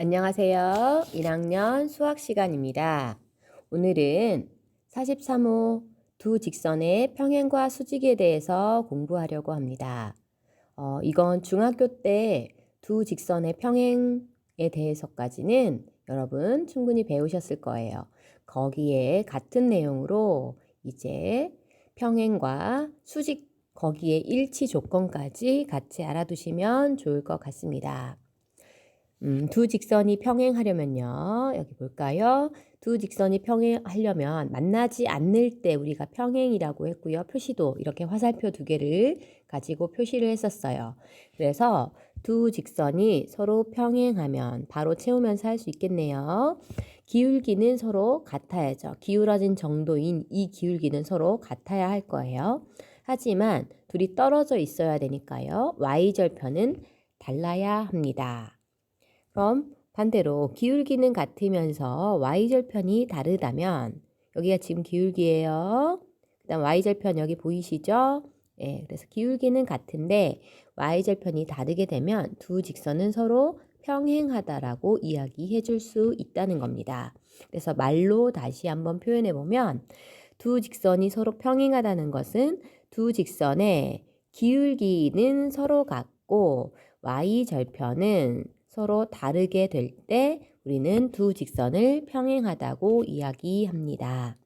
안녕하세요. 1학년 수학 시간입니다. 오늘은 43호 두 직선의 평행과 수직에 대해서 공부하려고 합니다. 어, 이건 중학교 때 두 직선의 평행에 대해서까지는 여러분 충분히 배우셨을 거예요. 거기에 같은 내용으로 이제 평행과 수직 거기에 일치 조건까지 같이 알아두시면 좋을 것 같습니다. 음, 두 직선이 평행하려면요. 여기 볼까요? 두 직선이 평행하려면 만나지 않을 때 우리가 평행이라고 했고요. 표시도 이렇게 화살표 두 개를 가지고 표시를 했었어요. 그래서 두 직선이 서로 평행하면 바로 채우면서 할 수 있겠네요. 기울기는 서로 같아야죠. 기울어진 정도인 이 기울기는 서로 같아야 할 거예요. 하지만 둘이 떨어져 있어야 되니까요. y절편은 달라야 합니다. 그럼 반대로 기울기는 같으면서 y절편이 다르다면 여기가 지금 기울기예요. 그다음 y절편 여기 보이시죠? 예, 그래서 기울기는 같은데 y절편이 다르게 되면 두 직선은 서로 평행하다라고 이야기해 줄 수 있다는 겁니다. 그래서 말로 다시 한번 표현해 보면 두 직선이 서로 평행하다는 것은 두 직선의 기울기는 서로 같고 y절편은 서로 다르게 될 때 우리는 두 직선을 평행하다고 이야기합니다.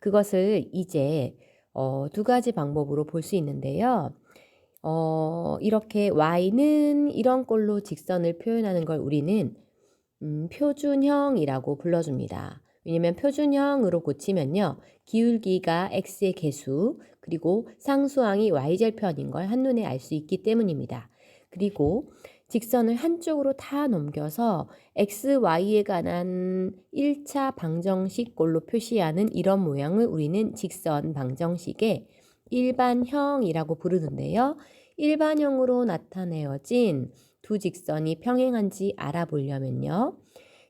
그것을 이제 어, 두 가지 방법으로 볼 수 있는데요. 어, 이렇게 y는 이런 꼴로 직선을 표현하는 걸 우리는 음, 표준형이라고 불러줍니다. 왜냐면 표준형으로 고치면요. 기울기가 x의 개수 그리고 상수항이 y절편인 걸 한눈에 알 수 있기 때문입니다. 그리고 직선을 한쪽으로 다 넘겨서 x, y에 관한 1차 방정식 꼴로 표시하는 이런 모양을 우리는 직선 방정식의 일반형이라고 부르는데요. 일반형으로 나타내어진 두 직선이 평행한지 알아보려면요.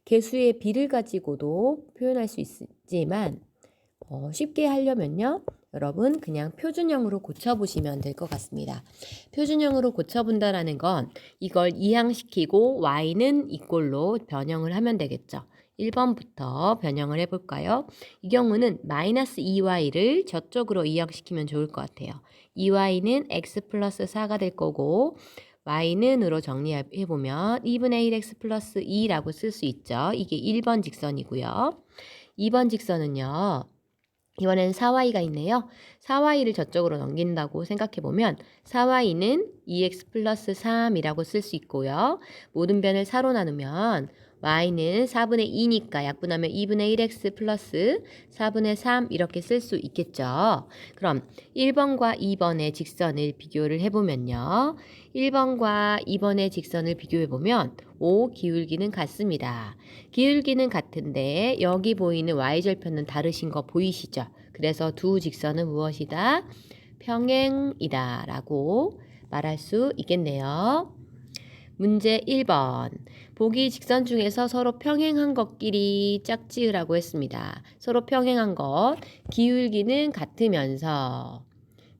개수의 비를 가지고도 표현할 수 있지만 어, 쉽게 하려면요. 여러분 그냥 표준형으로 고쳐보시면 될 것 같습니다. 표준형으로 고쳐본다라는 건 이걸 이항시키고 y는 이꼴로 변형을 하면 되겠죠. 1번부터 변형을 해볼까요? 이 경우는 마이너스 2y를 저쪽으로 이항시키면 좋을 것 같아요. 2y는 x 플러스 4가 될 거고 y는 으로 정리해보면 2분의 1x 플러스 2라고 쓸 수 있죠. 이게 1번 직선이고요. 2번 직선은요. 이번엔 4y가 있네요. 4y를 저쪽으로 넘긴다고 생각해보면 4y는 2x 플러스 3이라고 쓸 수 있고요. 모든 변을 4로 나누면 y는 4분의 2니까 약분하면 2분의 1x 플러스 4분의 3 이렇게 쓸 수 있겠죠. 그럼 1번과 2번의 직선을 비교를 해보면요. 1번과 2번의 직선을 비교해보면 O 기울기는 같습니다. 기울기는 같은데 여기 보이는 y절편은 다르신 거 보이시죠? 그래서 두 직선은 무엇이다? 평행이다 라고 말할 수 있겠네요. 문제 1번. 보기 직선 중에서 서로 평행한 것끼리 짝지으라고 했습니다. 서로 평행한 것. 기울기는 같으면서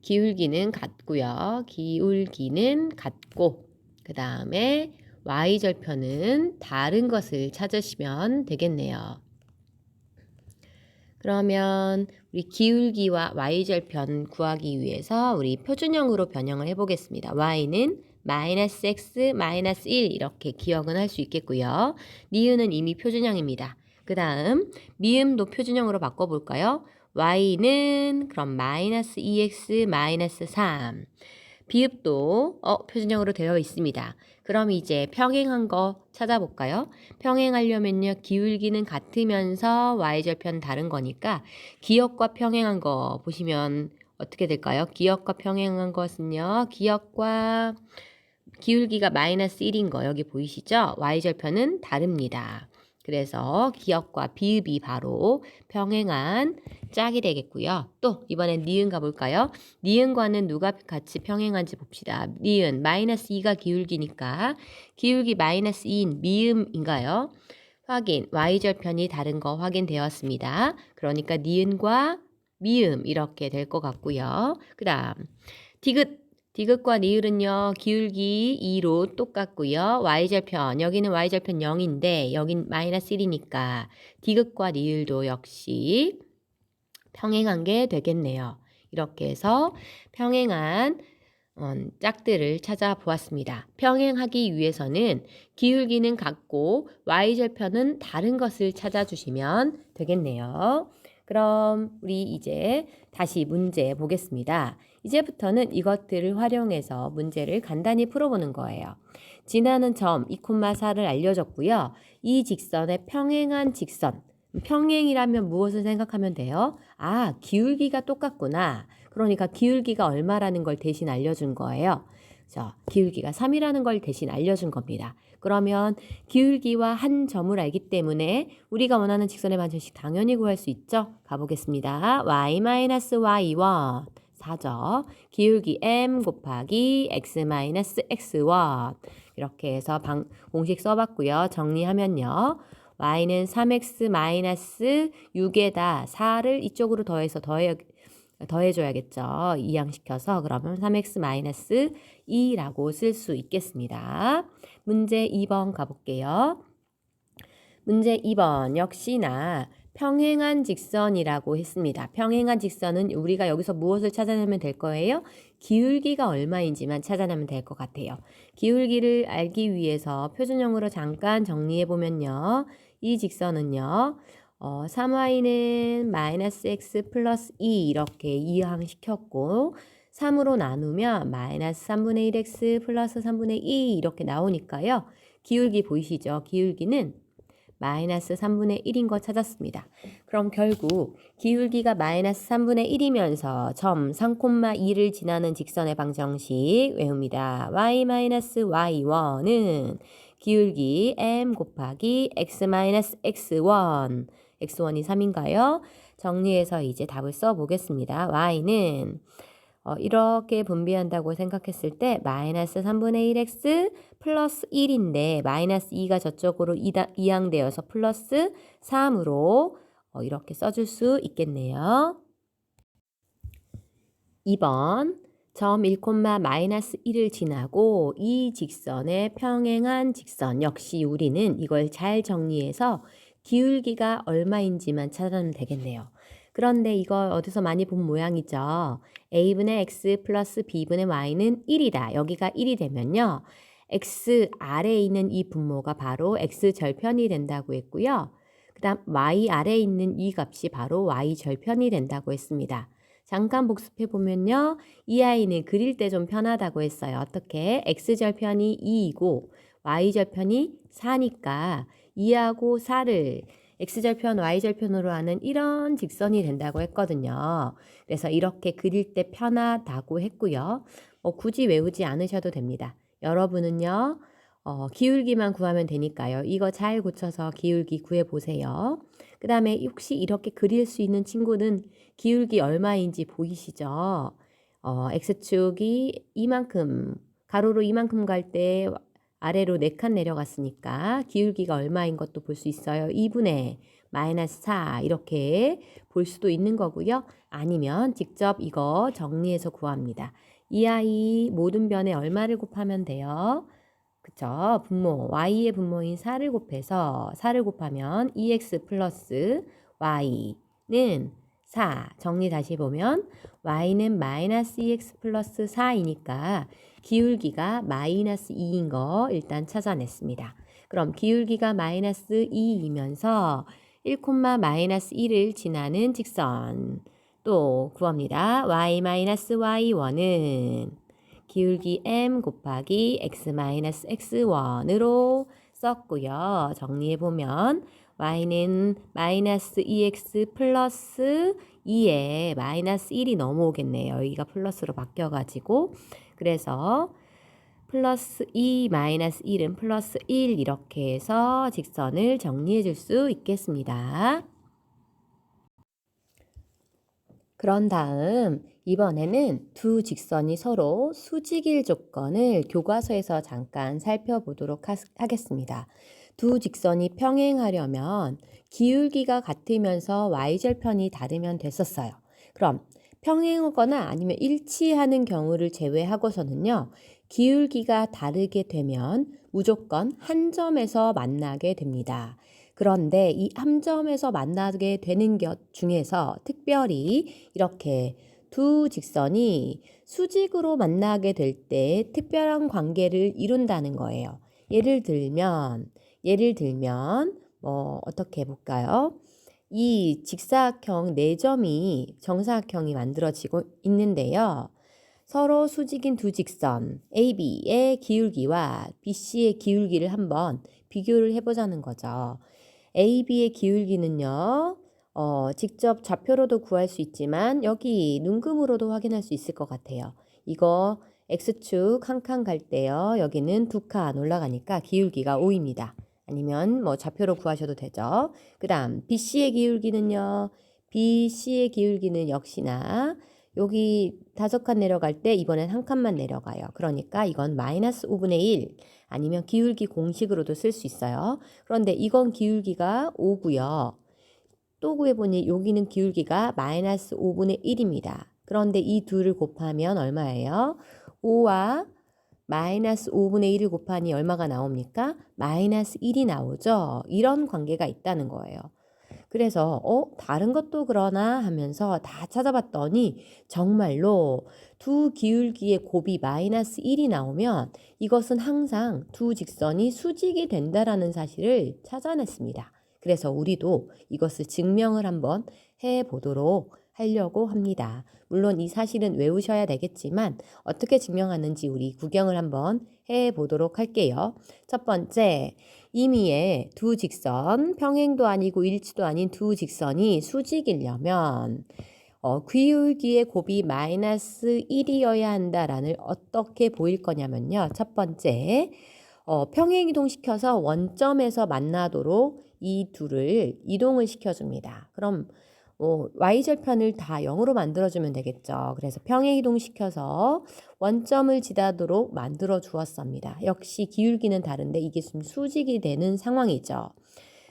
기울기는 같고요. 기울기는 같고 그 다음에 y절편은 다른 것을 찾으시면 되겠네요. 그러면 우리 기울기와 y절편 구하기 위해서 우리 표준형으로 변형을 해보겠습니다. y는 마이너스 x 마이너스 1 이렇게 기억은 할 수 있겠고요. 니은은 이미 표준형입니다. 그 다음 미음도 표준형으로 바꿔볼까요? y는 그럼 마이너스 2x 마이너스 3 비읍도 어, 표준형으로 되어 있습니다. 그럼 이제 평행한 거 찾아볼까요? 평행하려면요. 기울기는 같으면서 y절편 다른 거니까 기역과 평행한 거 보시면 어떻게 될까요? 기역과 평행한 것은요. 기역과 기울기가 마이너스 1인 거 여기 보이시죠? y절편은 다릅니다. 그래서 기역과 비읍이 바로 평행한 짝이 되겠고요. 또 이번엔 니은 가볼까요? 니은과는 누가 같이 평행한지 봅시다. 니은 마이너스 2가 기울기니까 기울기 마이너스 2인 미음인가요? 확인 y절편이 다른 거 확인되었습니다. 그러니까 니은과 미음 이렇게 될 것 같고요. 그 다음 디귿 디귿과 니을은요, 기울기 2로 똑같고요. y절편, 여기는 y절편 0인데 여긴 마이너스 1이니까 디귿과 니을도 역시 평행한 게 되겠네요. 이렇게 해서 평행한 어, 짝들을 찾아보았습니다. 평행하기 위해서는 기울기는 같고 y절편은 다른 것을 찾아주시면 되겠네요. 그럼 우리 이제 다시 문제 보겠습니다. 이제부터는 이것들을 활용해서 문제를 간단히 풀어보는 거예요. 지나는 점 2,4를 알려줬고요. 이 직선의 평행한 직선. 평행이라면 무엇을 생각하면 돼요? 아, 기울기가 똑같구나. 그러니까 기울기가 얼마라는 걸 대신 알려준 거예요. 자, 기울기가 3이라는 걸 대신 알려준 겁니다. 그러면 기울기와 한 점을 알기 때문에 우리가 원하는 직선의 반전식 당연히 구할 수 있죠? 가보겠습니다. y-y1 4죠. 기울기 m 곱하기 x-x1 이렇게 해서 방, 공식 써봤고요. 정리하면요. y는 3x 6에다 4를 이쪽으로 더해서 더해, 더해줘야겠죠. 이항시켜서 그러면 3x 2라고 쓸 수 있겠습니다. 문제 2번 가볼게요. 문제 2번 역시나 평행한 직선이라고 했습니다. 평행한 직선은 우리가 여기서 무엇을 찾아내면 될 거예요? 기울기가 얼마인지만 찾아내면 될 것 같아요. 기울기를 알기 위해서 표준형으로 잠깐 정리해 보면요. 이 직선은요. 어, 3y는 마이너스 x 플러스 2 이렇게 이항시켰고 3으로 나누면 마이너스 3분의 1x 플러스 3분의 2 이렇게 나오니까요. 기울기 보이시죠? 기울기는 마이너스 3분의 1인 거 찾았습니다. 그럼 결국 기울기가 마이너스 3분의 1이면서 점 3,2를 지나는 직선의 방정식 외웁니다. y 마이너스 y1은 기울기 m 곱하기 x 마이너스 x1 x1이 3인가요? 정리해서 이제 답을 써보겠습니다. y는 어, 이렇게 분비한다고 생각했을 때 마이너스 3분의 1x 플러스 1인데 마이너스 2가 저쪽으로 이다, 이항되어서 플러스 3으로 어, 이렇게 써줄 수 있겠네요. 2번 점 1, 마이너스 1을 지나고 이 직선의 평행한 직선 역시 우리는 이걸 잘 정리해서 기울기가 얼마인지만 찾아내면 되겠네요. 그런데 이거 어디서 많이 본 모양이죠. a분의 x 플러스 b분의 y는 1이다. 여기가 1이 되면요. x 아래에 있는 이 분모가 바로 x 절편이 된다고 했고요. 그 다음 y 아래에 있는 이 값이 바로 y 절편이 된다고 했습니다. 잠깐 복습해 보면요. 이 아이는 그릴 때 좀 편하다고 했어요. 어떻게? x절편이 2이고 y절편이 4니까 2하고 4를 x절편, y절편으로 하는 이런 직선이 된다고 했거든요. 그래서 이렇게 그릴 때 편하다고 했고요. 뭐 굳이 외우지 않으셔도 됩니다. 여러분은요. 어, 기울기만 구하면 되니까요. 이거 잘 고쳐서 기울기 구해보세요. 그 다음에 혹시 이렇게 그릴 수 있는 친구는 기울기 얼마인지 보이시죠? 어, x축이 이만큼, 가로로 이만큼 갈 때 아래로 4칸 내려갔으니까 기울기가 얼마인 것도 볼 수 있어요. 2분의 마이너스 4 이렇게 볼 수도 있는 거고요. 아니면 직접 이거 정리해서 구합니다. 이 아이 모든 변에 얼마를 곱하면 돼요? 그쵸? 분모, y의 분모인 4를 곱해서 4를 곱하면 2x 플러스 y는 4. 정리 다시 보면 y는 마이너스 2x 플러스 4이니까 기울기가 마이너스 2인 거 일단 찾아냈습니다. 그럼 기울기가 마이너스 2이면서 1, 마이너스 1을 지나는 직선 또 구합니다. y 마이너스 y1은 기울기 m 곱하기 x 마이너스 x1으로 썼고요. 정리해보면 y는 마이너스 2x 플러스 2에 마이너스 1이 넘어오겠네요. 여기가 플러스로 바뀌어가지고 그래서 플러스 2 마이너스 1은 플러스 1 이렇게 해서 직선을 정리해 줄 수 있겠습니다. 그런 다음 이번에는 두 직선이 서로 수직일 조건을 교과서에서 잠깐 살펴보도록 하, 하겠습니다. 두 직선이 평행하려면 기울기가 같으면서 y절편이 다르면 됐었어요. 그럼 평행하거나 아니면 일치하는 경우를 제외하고서는요. 기울기가 다르게 되면 무조건 한 점에서 만나게 됩니다. 그런데 이 한 점에서 만나게 되는 것 중에서 특별히 이렇게 두 직선이 수직으로 만나게 될 때 특별한 관계를 이룬다는 거예요. 예를 들면, 예를 들면, 뭐, 어떻게 해볼까요? 이 직사각형 네 점이 정사각형이 만들어지고 있는데요. 서로 수직인 두 직선 AB의 기울기와 BC의 기울기를 한번 비교를 해보자는 거죠. AB의 기울기는요. 어, 직접 좌표로도 구할 수 있지만 여기 눈금으로도 확인할 수 있을 것 같아요. 이거 X축 한 칸 갈 때요. 여기는 두 칸 올라가니까 기울기가 5입니다. 아니면 뭐 좌표로 구하셔도 되죠. 그 다음 BC의 기울기는요. BC의 기울기는 역시나 여기 다섯 칸 내려갈 때 이번엔 한 칸만 내려가요. 그러니까 이건 마이너스 5분의 1 아니면 기울기 공식으로도 쓸 수 있어요. 그런데 이건 기울기가 5고요. 또 구해보니 여기는 기울기가 마이너스 5분의 1입니다. 그런데 이 둘을 곱하면 얼마예요? 5와 마이너스 5분의 1을 곱하니 얼마가 나옵니까? 마이너스 1이 나오죠. 이런 관계가 있다는 거예요. 그래서 어 다른 것도 그러나 하면서 다 찾아봤더니 정말로 두 기울기의 곱이 마이너스 1이 나오면 이것은 항상 두 직선이 수직이 된다라는 사실을 찾아냈습니다. 그래서 우리도 이것을 증명을 한번 해 보도록 하려고 합니다. 물론 이 사실은 외우셔야 되겠지만 어떻게 증명하는지 우리 구경을 한번 해 보도록 할게요. 첫 번째, 임의의 두 직선, 평행도 아니고 일치도 아닌 두 직선이 수직이려면 어, 기울기의 곱이 마이너스 1이어야 한다라는 어떻게 보일 거냐면요. 첫 번째, 어, 평행 이동시켜서 원점에서 만나도록 이 둘을 이동을 시켜줍니다. 그럼 뭐 y절편을 다 0으로 만들어주면 되겠죠. 그래서 평행 이동시켜서 원점을 지나도록 만들어 주었습니다. 역시 기울기는 다른데 이게 좀 수직이 되는 상황이죠.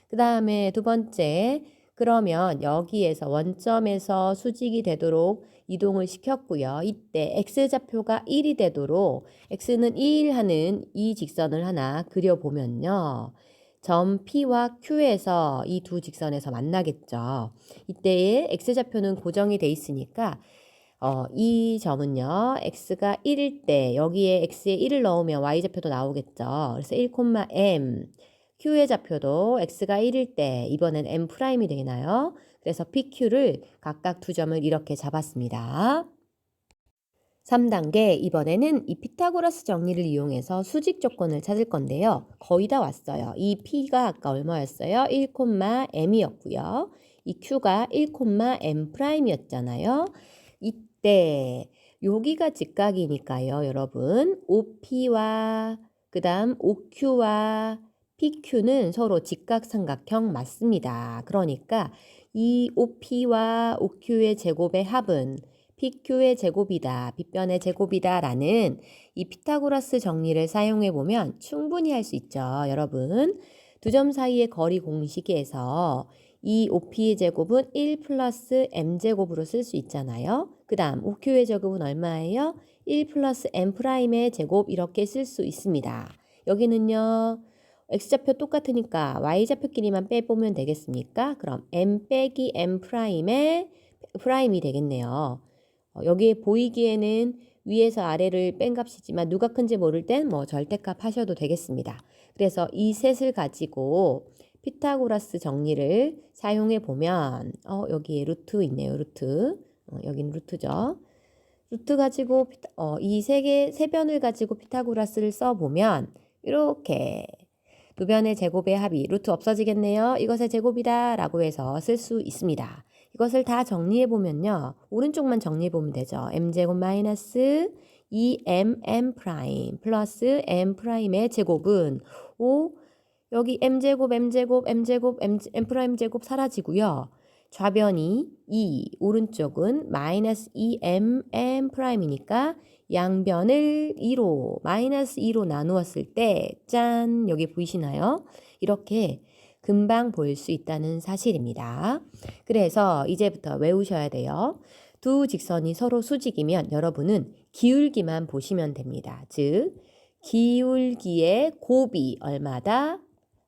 그 다음에 두 번째, 그러면 여기에서 원점에서 수직이 되도록 이동을 시켰고요. 이때 x좌표가 1이 되도록 x는 1 하는 이 직선을 하나 그려보면요. 점 P와 Q에서 이 두 직선에서 만나겠죠. 이때의 x좌표는 고정이 돼 있으니까 어, 이 점은요. x가 1일 때 여기에 x에 1을 넣으면 y좌표도 나오겠죠. 그래서 1,m q의 좌표도 x가 1일 때 이번엔 m'이 되나요? 그래서 pq를 각각 두 점을 이렇게 잡았습니다. 3단계 이번에는 이 피타고라스 정리를 이용해서 수직 조건을 찾을 건데요. 거의 다 왔어요. 이 P가 아까 얼마였어요? 1,m이었고요. 이 Q가 1,m'이었잖아요. 이때 여기가 직각이니까요, 여러분. OP와 그 다음 OQ와 PQ는 서로 직각삼각형 맞습니다. 그러니까 이 OP와 OQ의 제곱의 합은 PQ의 제곱이다, 빗변의 제곱이다 라는 이 피타고라스 정리를 사용해 보면 충분히 할 수 있죠. 여러분, 두 점 사이의 거리 공식에서 이 OP의 제곱은 1 플러스 M제곱으로 쓸 수 있잖아요. 그 다음 OQ의 제곱은 얼마예요? 1 플러스 M'의 제곱 이렇게 쓸 수 있습니다. 여기는요. X좌표 똑같으니까 Y좌표끼리만 빼보면 되겠습니까? 그럼 M 빼기 M 프라임의 프라임이 되겠네요. 어, 여기에 보이기에는 위에서 아래를 뺀 값이지만 누가 큰지 모를 땐 뭐 절대값 하셔도 되겠습니다. 그래서 이 셋을 가지고 피타고라스 정리를 사용해 보면 어, 여기에 루트 있네요. 루트. 어, 여기는 루트죠. 루트 가지고 어, 이세 개 세 변을 가지고 피타고라스를 써 보면 이렇게 두 변의 제곱의 합이 루트 없어지겠네요. 이것의 제곱이다 라고 해서 쓸 수 있습니다. 이것을 다 정리해 보면요. 오른쪽만 정리해 보면 되죠. m제곱 마이너스 2mm 프라임 플러스 m 프라임의 제곱은 5 여기 m제곱 m제곱 m제곱 m, 프라임 제곱 사라지고요. 좌변이 2, 오른쪽은 마이너스 2m m 프라임이니까 양변을 2로 마이너스 2로 나누었을 때 짠 여기 보이시나요? 이렇게 금방 보일 수 있다는 사실입니다. 그래서 이제부터 외우셔야 돼요. 두 직선이 서로 수직이면 여러분은 기울기만 보시면 됩니다. 즉 기울기의 곱이 얼마다?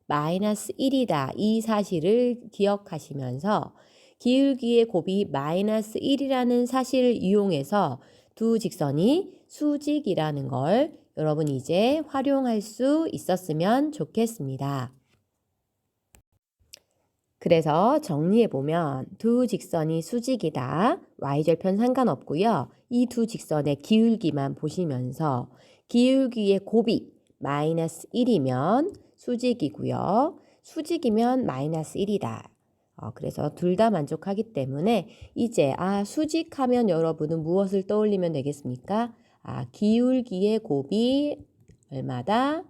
마이너스 1이다. 이 사실을 기억하시면서 기울기의 곱이 마이너스 1이라는 사실을 이용해서 두 직선이 수직이라는 걸 여러분 이제 활용할 수 있었으면 좋겠습니다. 그래서 정리해 보면 두 직선이 수직이다. y절편 상관없고요. 이 두 직선의 기울기만 보시면서 기울기의 곱이 마이너스 1이면 수직이고요. 수직이면 마이너스 1이다. 어, 그래서 둘 다 만족하기 때문에 이제 아 수직하면 여러분은 무엇을 떠올리면 되겠습니까? 아 기울기의 곱이 얼마다?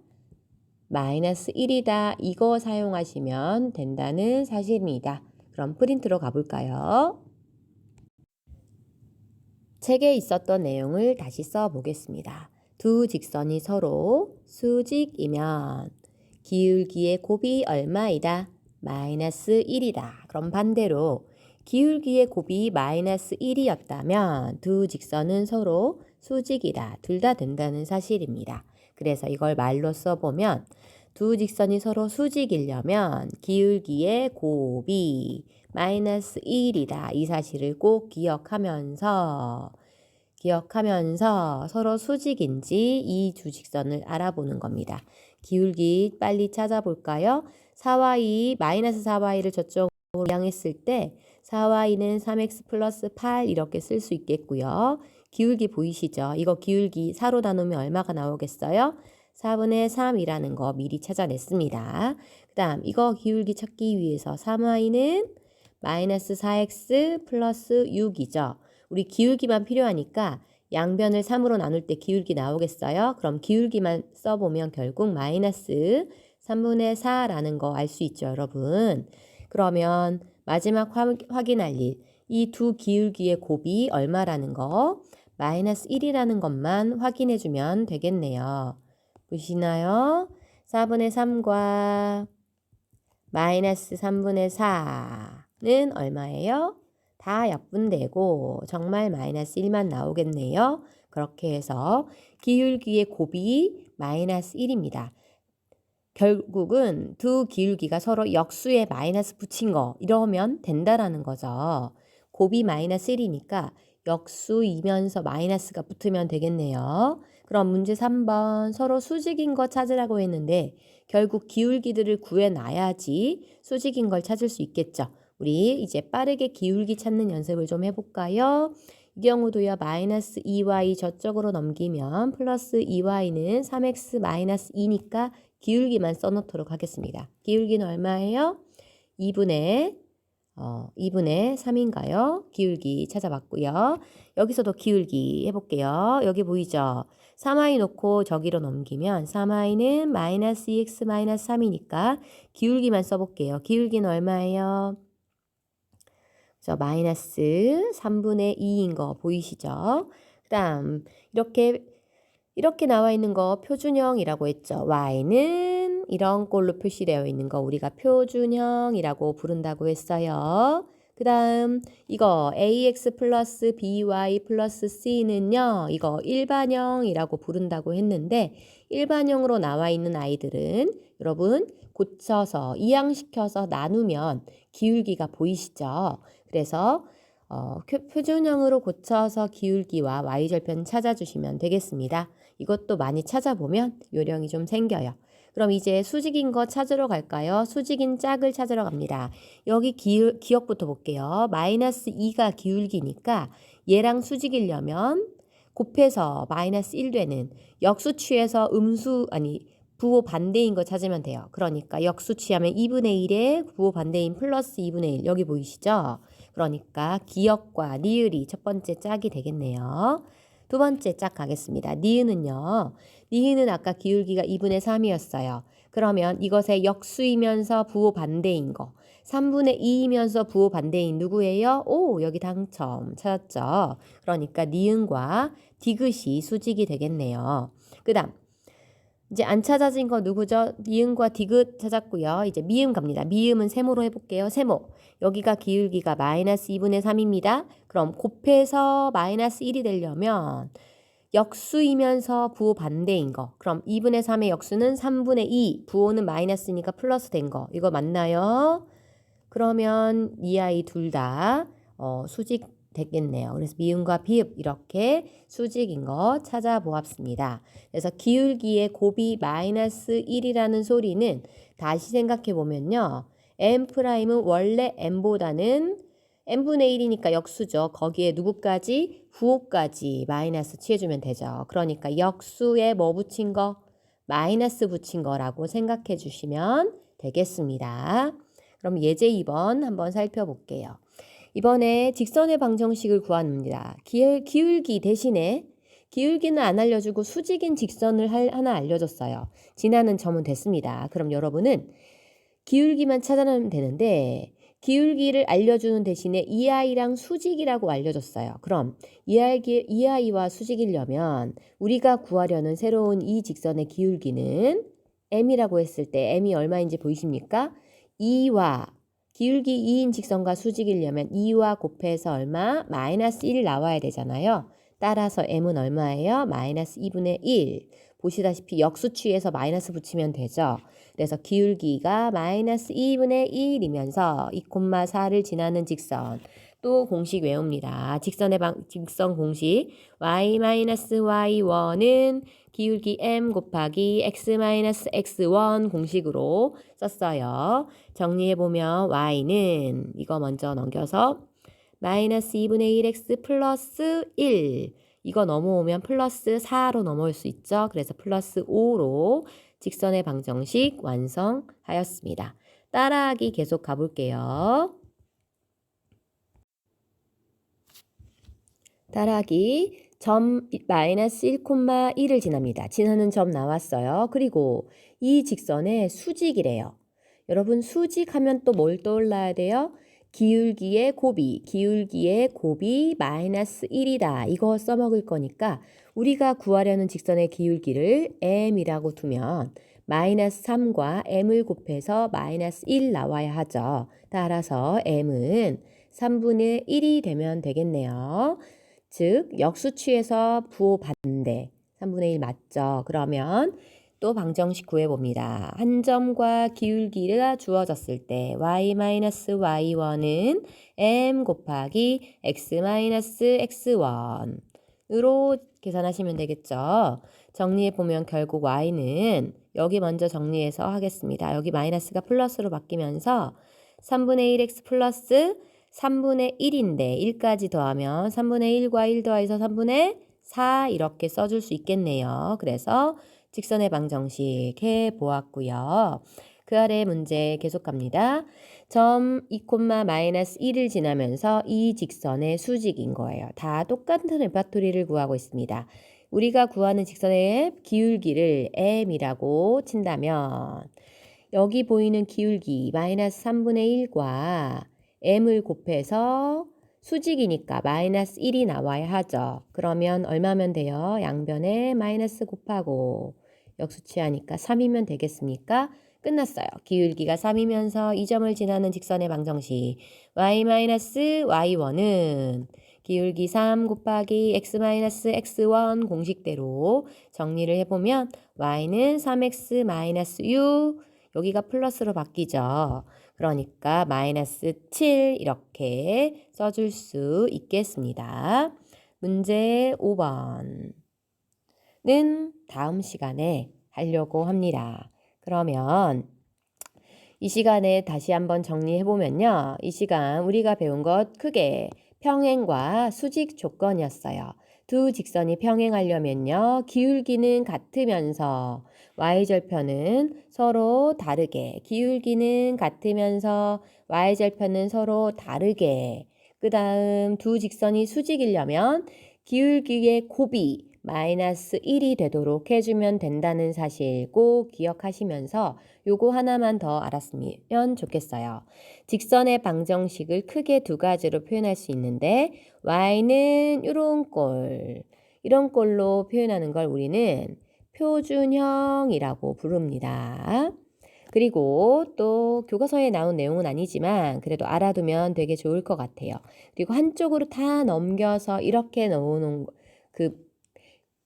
마이너스 1이다. 이거 사용하시면 된다는 사실입니다. 그럼 프린트로 가볼까요? 책에 있었던 내용을 다시 써보겠습니다. 두 직선이 서로 수직이면 기울기의 곱이 얼마이다? 마이너스 1이다. 그럼 반대로 기울기의 곱이 마이너스 1이었다면 두 직선은 서로 수직이다. 둘 다 된다는 사실입니다. 그래서 이걸 말로 써보면 두 직선이 서로 수직이려면 기울기의 곱이 마이너스 1이다. 이 사실을 꼭 기억하면서 기억하면서 서로 수직인지 이 두 직선을 알아보는 겁니다. 기울기 빨리 찾아볼까요? 4y e, 마이너스 4y를 저쪽으로 향했을 때 4y는 3x 플러스 8 이렇게 쓸 수 있겠고요. 기울기 보이시죠? 이거 기울기 4로 나누면 얼마가 나오겠어요? 4분의 3이라는 거 미리 찾아냈습니다. 그 다음 이거 기울기 찾기 위해서 3y는 마이너스 4x 플러스 6이죠. 우리 기울기만 필요하니까 양변을 3으로 나눌 때 기울기 나오겠어요? 그럼 기울기만 써보면 결국 마이너스 3분의 4라는 거 알 수 있죠, 여러분. 그러면 마지막 확인할 일. 이 두 기울기의 곱이 얼마라는 거 마이너스 1이라는 것만 확인해 주면 되겠네요. 보시나요? 4분의 3과 마이너스 3분의 4는 얼마예요? 다 약분되고 정말 마이너스 1만 나오겠네요. 그렇게 해서 기울기의 곱이 마이너스 1입니다. 결국은 두 기울기가 서로 역수에 마이너스 붙인 거 이러면 된다라는 거죠. 곱이 마이너스 1이니까 역수이면서 마이너스가 붙으면 되겠네요. 그럼 문제 3번 서로 수직인 거 찾으라고 했는데 결국 기울기들을 구해놔야지 수직인 걸 찾을 수 있겠죠. 우리 이제 빠르게 기울기 찾는 연습을 좀 해볼까요? 이 경우도요. 마이너스 2y 저쪽으로 넘기면 플러스 2y는 3x 마이너스 2니까 기울기만 써놓도록 하겠습니다. 기울기는 얼마예요? 2분의 어, 2분의 3인가요? 기울기 찾아봤고요. 여기서도 기울기 해볼게요. 여기 보이죠? 3i 놓고 저기로 넘기면 3i는 마이너스 2x 마이너스 3이니까 기울기만 써볼게요. 기울기는 얼마예요? 저 마이너스 3분의 2인 거 보이시죠? 그 다음 이렇게 이렇게 나와 있는 거 표준형이라고 했죠. y는 이런 꼴로 표시되어 있는 거 우리가 표준형이라고 부른다고 했어요. 그 다음 이거 ax 플러스 by 플러스 c는요. 이거 일반형이라고 부른다고 했는데 일반형으로 나와 있는 아이들은 여러분 고쳐서 이항시켜서 나누면 기울기가 보이시죠? 그래서 어, 표준형으로 고쳐서 기울기와 y절편 찾아주시면 되겠습니다. 이것도 많이 찾아보면 요령이 좀 생겨요. 그럼 이제 수직인 거 찾으러 갈까요? 수직인 짝을 찾으러 갑니다. 여기 기, 기억부터 볼게요. 마이너스 2가 기울기니까 얘랑 수직이려면 곱해서 마이너스 1 되는 역수 취해서 음수 아니 부호 반대인 거 찾으면 돼요. 그러니까 역수 취하면 2분의 1에 부호 반대인 플러스 2분의 1 여기 보이시죠? 그러니까 기역과 리을이 첫 번째 짝이 되겠네요. 두 번째 짝 가겠습니다. 니은은요. 니은은 아까 기울기가 2분의 3이었어요. 그러면 이것의 역수이면서 부호 반대인 거. 3분의 2이면서 부호 반대인 누구예요? 오, 여기 당첨 찾았죠. 그러니까 니은과 디귿이 수직이 되겠네요. 그 다음 이제 안 찾아진 거 누구죠? 니은과 디귿 찾았고요. 이제 미음 갑니다. 미음은 세모로 해볼게요. 세모. 여기가 기울기가 마이너스 2분의 3입니다. 그럼 곱해서 마이너스 1이 되려면 역수이면서 부호 반대인 거. 그럼 2분의 3의 역수는 3분의 2. 부호는 마이너스니까 플러스 된 거. 이거 맞나요? 그러면 이 아이 둘 다 어, 수직 됐겠네요. 그래서 미음과 비읍 이렇게 수직인 거 찾아보았습니다. 그래서 기울기의 곱이 마이너스 1이라는 소리는 다시 생각해 보면요. m''은 원래 m보다는 n분의 1이니까 역수죠. 거기에 누구까지? 부호까지 마이너스 취해주면 되죠. 그러니까 역수에 뭐 붙인 거? 마이너스 붙인 거라고 생각해 주시면 되겠습니다. 그럼 예제 2번 한번 살펴볼게요. 이번에 직선의 방정식을 구합니다. 기울, 기울기 대신에 기울기는 안 알려주고 수직인 직선을 할, 하나 알려줬어요. 지나는 점은 됐습니다. 그럼 여러분은 기울기만 찾아내면 되는데 기울기를 알려주는 대신에 이 아이랑 수직이라고 알려줬어요. 그럼 이, 아이, 이 아이와 수직이려면 우리가 구하려는 새로운 이 직선의 기울기는 m이라고 했을 때 m이 얼마인지 보이십니까? 2와 기울기 2인 직선과 수직이려면 2와 곱해서 얼마? 마이너스 1 나와야 되잖아요. 따라서 m은 얼마예요? 마이너스 2분의 1. 보시다시피 역수취에서 마이너스 붙이면 되죠. 그래서 기울기가 마이너스 2분의 1이면서 2,4를 지나는 직선. 또 공식 외웁니다. 직선의 방, 직선 공식 y-y1은 기울기 m 곱하기 x-x1 공식으로 썼어요. 정리해보면 y는 이거 먼저 넘겨서 마이너스 2분의 1x 플러스 1 이거 넘어오면 플러스 4로 넘어올 수 있죠. 그래서 플러스 5로 직선의 방정식 완성하였습니다. 따라하기 계속 가볼게요. 따라하기 점 마이너스 1,1을 지납니다. 지나는 점 나왔어요. 그리고 이 직선의 수직이래요. 여러분 수직하면 또 뭘 떠올라야 돼요? 기울기의 곱이, 기울기의 곱이 마이너스 1이다. 이거 써먹을 거니까 우리가 구하려는 직선의 기울기를 m이라고 두면 마이너스 3과 m을 곱해서 마이너스 1 나와야 하죠. 따라서 m은 3분의 1이 되면 되겠네요. 즉 역수취에서 부호 반대 3분의 1 맞죠? 그러면 또 방정식 구해봅니다. 한 점과 기울기가 주어졌을 때 y-y1은 m 곱하기 x-x1으로 계산하시면 되겠죠. 정리해보면 결국 y는 여기 먼저 정리해서 하겠습니다. 여기 마이너스가 플러스로 바뀌면서 3분의 1x 플러스 3분의 1인데 1까지 더하면 3분의 1과 1 더해서 3분의 4 이렇게 써줄 수 있겠네요. 그래서 직선의 방정식 해보았고요. 그 아래 문제 계속 갑니다. 점 2, 마이너스 1을 지나면서 이 직선의 수직인 거예요. 다 똑같은 레파토리를 구하고 있습니다. 우리가 구하는 직선의 기울기를 m이라고 친다면 여기 보이는 기울기 마이너스 3분의 1과 m을 곱해서 수직이니까 마이너스 1이 나와야 하죠. 그러면 얼마면 돼요? 양변에 마이너스 곱하고 역수치하니까 3이면 되겠습니까? 끝났어요. 기울기가 3이면서 이 점을 지나는 직선의 방정식 y-y1은 기울기 3 곱하기 x-x1 공식대로 정리를 해보면 y는 3x-6 여기가 플러스로 바뀌죠. 그러니까 마이너스 7 이렇게 써줄 수 있겠습니다. 문제 5번은 다음 시간에 하려고 합니다. 그러면 이 시간에 다시 한번 정리해 보면요. 이 시간 우리가 배운 것 크게 평행과 수직 조건이었어요. 두 직선이 평행하려면요. 기울기는 같으면서 y절편은 서로 다르게 기울기는 같으면서 y절편은 서로 다르게 그 다음 두 직선이 수직이려면 기울기의 곱이 마이너스 1이 되도록 해주면 된다는 사실 꼭 기억하시면서 요거 하나만 더 알았으면 좋겠어요. 직선의 방정식을 크게 두 가지로 표현할 수 있는데 y는 이런 꼴, 이런 꼴로 표현하는 걸 우리는 표준형이라고 부릅니다. 그리고 또 교과서에 나온 내용은 아니지만 그래도 알아두면 되게 좋을 것 같아요. 그리고 한쪽으로 다 넘겨서 이렇게 넣어놓은 그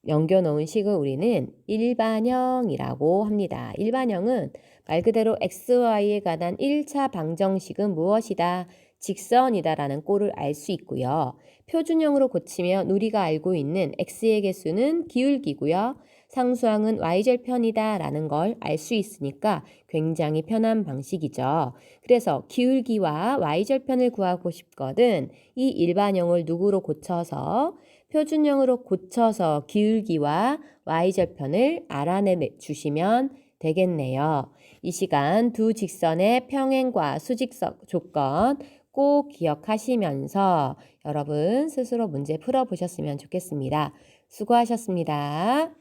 넘겨 놓은 식을 우리는 일반형이라고 합니다. 일반형은 말 그대로 xy에 관한 1차 방정식은 무엇이다? 직선이다라는 꼴을 알 수 있고요. 표준형으로 고치면 우리가 알고 있는 x의 개수는 기울기고요. 상수항은 y절편이다라는 걸 알 수 있으니까 굉장히 편한 방식이죠. 그래서 기울기와 y절편을 구하고 싶거든 이 일반형을 누구로 고쳐서 표준형으로 고쳐서 기울기와 y절편을 알아내 주시면 되겠네요. 이 시간 두 직선의 평행과 수직선 조건 꼭 기억하시면서 여러분 스스로 문제 풀어보셨으면 좋겠습니다. 수고하셨습니다.